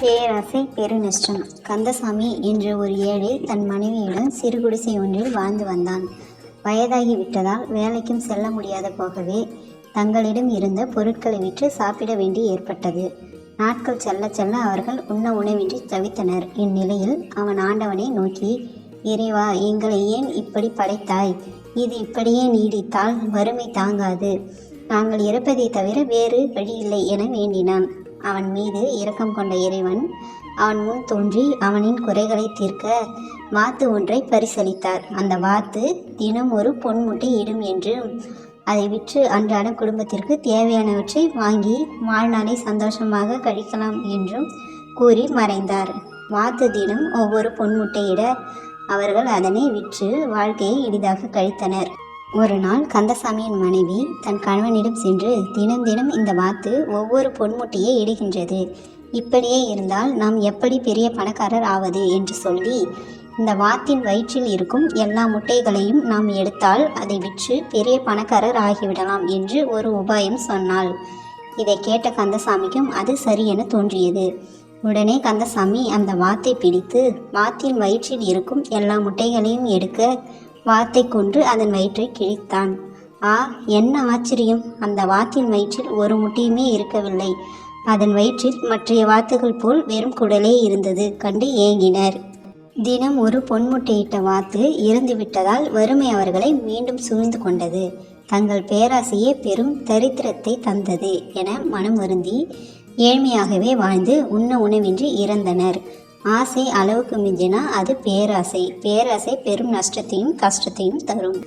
பேராசை பெருநஷ்டம் கந்தசாமி என்ற ஒரு ஏழை தன் மனைவியுடன் சிறு குடிசை ஒன்றில் வாழ்ந்து வந்தான். வயதாகி விட்டதால் வேலைக்கும் செல்ல முடியாத போகவே தங்களிடம் இருந்த பொருட்களை விற்று சாப்பிட வேண்டி ஏற்பட்டது. நாட்கள் செல்ல செல்ல அவர்கள் உண்ண உணவின்றி தவித்தனர். இந்நிலையில் அவன் ஆண்டவனை நோக்கி இறைவா எங்களை ஏன் இப்படி படைத்தாய்? இது இப்படியே நீடித்தால் வறுமை தாங்காது. நாங்கள் இறப்பதை தவிர வேறு வழியில்லை என வேண்டினான். அவன் மீது இரக்கம் கொண்ட இறைவன் அவன் முன் தோன்றி அவனின் குறைகளை தீர்க்க வாத்து ஒன்றை பரிசளித்தார். அந்த வாத்து தினம் ஒரு பொன்முட்டை இடும் என்றும் அதை விற்று அன்றாட குடும்பத்திற்கு தேவையானவற்றை வாங்கி வாழ்நாளை சந்தோஷமாக கழிக்கலாம் என்றும் கூறி மறைந்தார். வாத்து தினம் ஒவ்வொரு பொன்முட்டையிட அவர்கள் அதனை விற்று வாழ்க்கையை எளிதாக கழித்தனர். ஒரு நாள் கந்தசாமியின் மனைவி தன் கணவனிடம் சென்று தினம் தினம் இந்த வாத்து ஒவ்வொரு பொன்முட்டையை இடுகின்றது. இப்படியே இருந்தால் நாம் எப்படி பெரிய பணக்காரர் ஆவது என்று சொல்லி இந்த வாத்தின் வயிற்றில் இருக்கும் எல்லா முட்டைகளையும் நாம் எடுத்தால் அதை விற்று பெரிய பணக்காரர் ஆகிவிடலாம் என்று ஒரு உபாயம் சொன்னாள். இதை கேட்ட கந்தசாமிக்கும் அது சரியென தோன்றியது. உடனே கந்தசாமி அந்த வாத்தை பிடித்து வாத்தின் வயிற்றில் இருக்கும் எல்லா முட்டைகளையும் எடுக்க வாத்தை கொன்று அதன் வயிற்றை கிழித்தான். ஆ என்ன ஆச்சரியம். அந்த வாத்தின் வயிற்றில் ஒரு முட்டையுமே இருக்கவில்லை. அதன் வயிற்றில் மற்றைய வாத்துகள் போல் வெறும் குடலே இருந்தது. கண்டு ஏங்கினர். தினம் ஒரு பொன்முட்டையிட்ட வாத்து இறந்து விட்டதால் வறுமை அவர்களை மீண்டும் சூழ்ந்து கொண்டது. தங்கள் பேராசையே பெரும் தரித்திரத்தை தந்தது என மனம் வருந்தி ஏழ்மையாகவே வாழ்ந்து உண்ண உணவின்றி இறந்தனர். ஆசை அளவுக்கு மிஞ்சினா அது பேராசை. பேராசை பெரும் நஷ்டத்தையும் கஷ்டத்தையும் தரும்.